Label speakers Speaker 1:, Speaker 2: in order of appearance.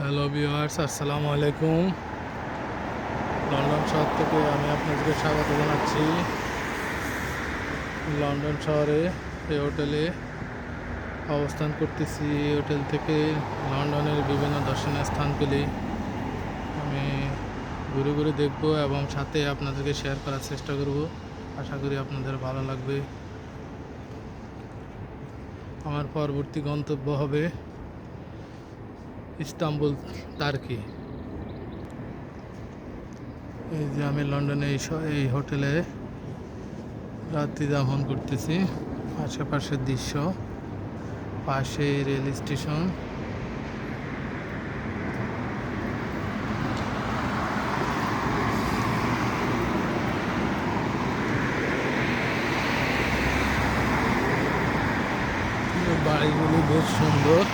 Speaker 1: Hello viewers, আসসালামু আলাইকুম। London শহর থেকে আমি আপনাদেরকে স্বাগত জানাচ্ছি। লন্ডন শহরে এই হোটেলে অবস্থান করতেছি। এই হোটেল থেকে লন্ডনের বিভিন্ন দর্শনীয় স্থানগুলি আমি ঘুরে ঘুরে দেখব এবং সাথে আপনাদেরকে শেয়ার করার চেষ্টা করব। আশা করি আপনাদের ভালো লাগবে। আমার পরবর্তী গন্তব্য হবে ইস্তাম্বুল টার্কি এই যে আমি লন্ডনে এই এই হোটেলে রাত্রি যাপন করতেছি। আশেপাশের দৃশ্য, পাশে রেল স্টেশন। বাড়িগুলি বেশ সুন্দর।